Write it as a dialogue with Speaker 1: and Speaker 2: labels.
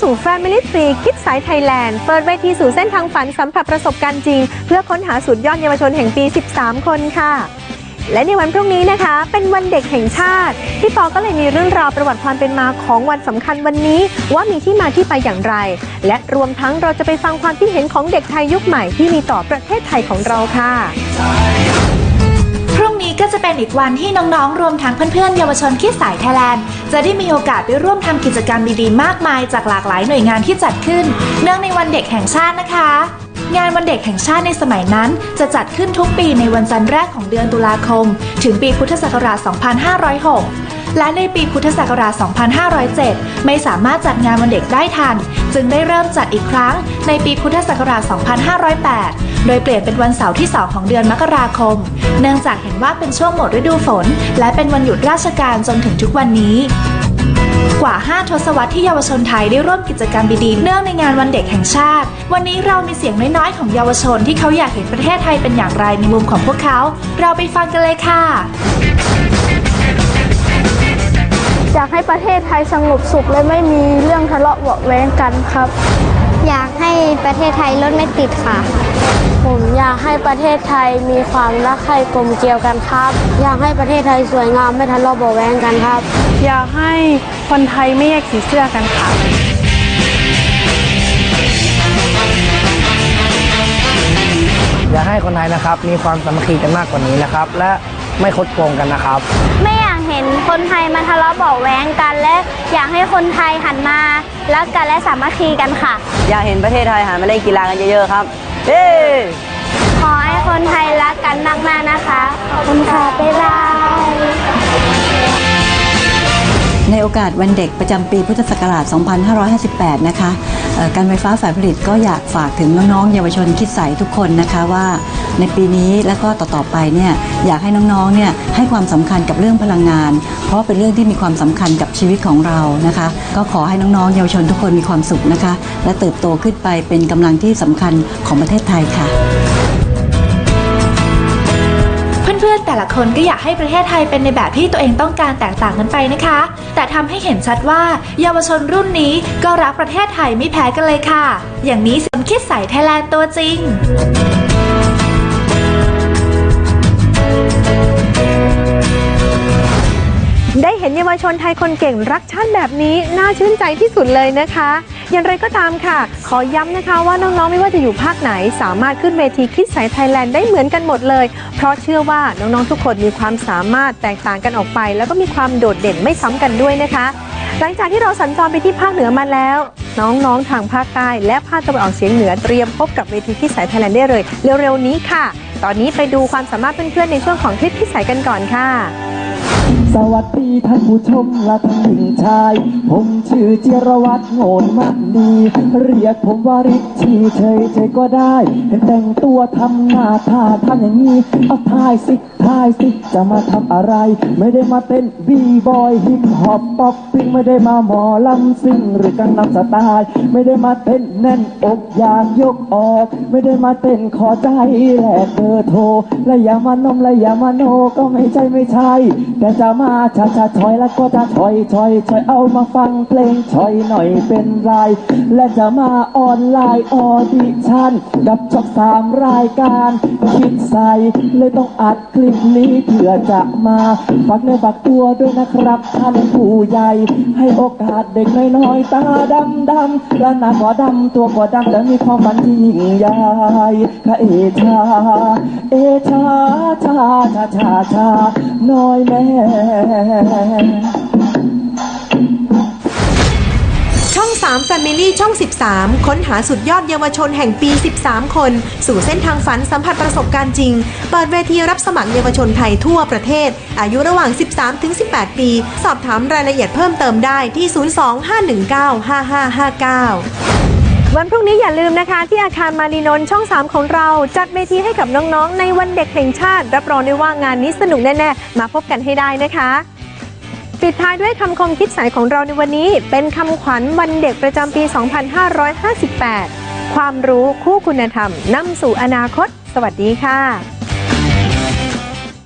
Speaker 1: สู่ Family Tree Kids สายไทยแลนด์ เปิดเวทีสู่เส้นทางฝันสัมผัสประสบการณ์จริง เพื่อค้นหาสุดยอดเยาวชนแห่งปี 13 คนค่ะ และในวันพรุ่งนี้นะคะ เป็นวันเด็กแห่งชาติ พี่ปอก็เลยมีเรื่องราวประวัติความเป็นมาของวันสำคัญวันนี้ ว่ามีที่มาที่ไปอย่างไร และรวมทั้งเราจะไปฟังความคิดเห็นของเด็กไทยยุคใหม่ที่มีต่อประเทศไทยของเราค่ะ
Speaker 2: เป็นอีกวันที่น้องๆ รวมทั้งเพื่อนๆ เยาวชนคิดสายไทยแลนด์ จะได้มีโอกาสไปร่วมทำกิจกรรมดีๆ มากมายจากหลากหลายหน่วยงานที่จัดขึ้น เนื่องในวันเด็กแห่งชาตินะคะ งานวันเด็กแห่งชาติในสมัยนั้น จะจัดขึ้นทุกปีในวันจันทร์แรกของเดือนตุลาคม ถึงปีพุทธศักราช 2506และในปีพุทธศักราช 2507 ไม่สามารถจัดงานวันเด็กได้ทัน จึงได้เริ่มจัดอีกครั้ง ในปีพุทธศักราช 2508 โดยเปลี่ยนเป็นวันเสาร์ที่ 2 ของเดือนมกราคม เนื่องจากเห็นว่าเป็นช่วงหมดฤดูฝน และเป็นวันหยุดราชการจนถึงทุกวันนี้กว่า 5 ทศวรรษที่เยาวชนไทยได้ร่วมกิจกรรมดีๆ เนื่องในงานวันเด็กแห่งชาติ วันนี้เรามีเสียงน้อยๆ ของเยาวชนที่เขาอยากเห็นประเทศไทยเป็นอย่างไรในมุมของพวกเขา เราไปฟังกันเลยค่ะ
Speaker 3: อยากให้ประเทศไทยสงบสุขและไม่มีเรื่องทะเลาะเบาะแว้งกันครับ
Speaker 4: อยากให้ประเทศไทยรถไม่ติดค่ะ
Speaker 3: ผมอยากให้ประเทศไทยมีความรักใคร่กลมเกลียวกันครับ อยากให้ประเทศไทยสวยงามไม่ทะเลาะเบาะแว้งกันครับ
Speaker 5: อยากให้คนไทยไม่แยกสีเสื้อกันค่ะ
Speaker 6: อยากให้คนไทยนะครับมีความสามัคคีกันมากกว่านี้นะครับ และไม่คดโกงกันนะครับ
Speaker 4: ไม่อยากเห็นคนไทยมาทะเลาะเบาะแว้งกัน และอยากให้คนไทยหันมารักกันและสามัคคีกันค่ะ
Speaker 7: อยากเห็นประเทศไทยหันมาเล่นกีฬากันเยอะๆครับเฮ้
Speaker 4: ขอให้คนไทยรักกันมากๆนะคะ ขอบคุณค่ะบ๊ายบาย
Speaker 8: ในโอกาสวันเด็กประจำปีพุทธศักราช 2558 นะคะเอ่อการไฟฟ้าฝ่ายผลิตก็อยากฝากถึงน้องๆ เยาวชนคิดใสทุกคนนะคะว่า ในปีนี้แล้วก็ต่อๆไปเนี่ยอยากให้น้องๆเนี่ยให้ความสำคัญกับเรื่องพลังงาน เพราะเป็นเรื่องที่มีความสำคัญกับชีวิตของเรานะคะ ก็ขอให้น้องๆ เยาวชนทุกคนมีความสุขนะคะ และเติบโตขึ้นไปเป็นกำลังที่สำคัญของประเทศไทยค่ะ
Speaker 2: เพื่อนๆแต่ละคนก็อยากให้ประเทศไทยเป็นในแบบที่ตัวเองต้องการแตกต่างกันไปนะคะ แต่ทำให้เห็นชัดว่า เยาวชนรุ่นนี้ก็รักประเทศไทยไม่แพ้กันเลยค่ะ อย่างนี้สมคิดใส่ไทยแลนด์ตัวจริง
Speaker 1: เยาวชนไทยคนเก่งรักชาติแบบนี้น่าชื่นใจที่สุดเลยนะคะ อย่างไรก็ตามค่ะ ขอย้ำนะคะว่าน้องๆไม่ว่าจะอยู่ภาคไหน สามารถขึ้นเวทีคิดสายไทยแลนด์ได้เหมือนกันหมดเลย เพราะเชื่อว่าน้องๆทุกคนมีความสามารถแตกต่างกันออกไป แล้วก็มีความโดดเด่นไม่ซ้ำกันด้วยนะคะ หลังจากที่เราสัญจรไปที่ภาคเหนือมาแล้ว น้องๆทางภาคใต้และภาคตะวันออกเฉียงเหนือเตรียมพบกับเวทีคิดสายไทยแลนด์ได้เลย เร็วๆนี้ค่ะ ตอนนี้ไปดูความสามารถเพื่อนๆในช่วงของคลิปคิดสายกันก่อนค่ะ
Speaker 9: สวัสดีท่านผู้ชมและท่านหญิงชาย ผมชื่อจิรวัตรโงนมันดี เรียกผมว่าริชชีเฉยเฉยก็ได้เห็นแต่งตัวทำหน้าท่าทำอย่างนี้เอาทายสิทายสิจะมาทำอะไร ไม่ได้มาเต้นบีบอยฮิปฮอปป๊อปปิ้งไม่ได้มาหมอลำซิ่งหรือกังนำสไตล์ไม่ได้มาเต้นแน่นอกอยากยกออก ไม่ได้มาเต้นขอใจแลกเบอร์โทรและอย่ามานมและอย่ามาโนก็ไม่ใช่ไม่ใช่แต่จะมาชาชาชอยแล้วก็จะชอยชอยชอยเอามาฟังเพลงชอยหน่อยเป็นไร และจะมาออนไลน์ออดิชั่นกับช่องสามรายการคิดใส่เลยต้องอัดคลิปนี้เพื่อจะมาฝากเนื้อฝากตัวด้วยนะครับท่านผู้ใหญ่ ให้โอกาสเด็กน้อยๆตาดำดำและหน้าก็ดำตัวก็ดำแต่มีความฝันที่ยิ่งใหญ่ค่ะเอชาเอชาชาชาชาชาน้อยแม่
Speaker 1: ช่อง 3 Family ช่อง 13 ค้นหาสุดยอดเยาวชนแห่งปี 13 คน สู่เส้นทางฝันสัมผัสประสบการณ์จริง เปิดเวทีรับสมัครเยาวชนไทยทั่วประเทศ อายุระหว่าง 13-18 ปี สอบถามรายละเอียดเพิ่มเติมได้ที่ 02-519-5559 วันพรุ่งนี้อย่าลืมนะคะที่อาคารมารีนนท์ช่อง 3 ของเรา จัดเวทีให้กับน้องๆ ในวันเด็กแห่งชาติ รับรองได้ว่างานนี้สนุกแน่ๆ มาพบกันให้ได้นะคะปิดท้ายด้วยคำคมคิดสายของเราในวันนี้ เป็นคำขวัญวันเด็กประจำปี 2558 ความรู้คู่คุณธรรมนำสู่อนาคต สวัสดีค่ะ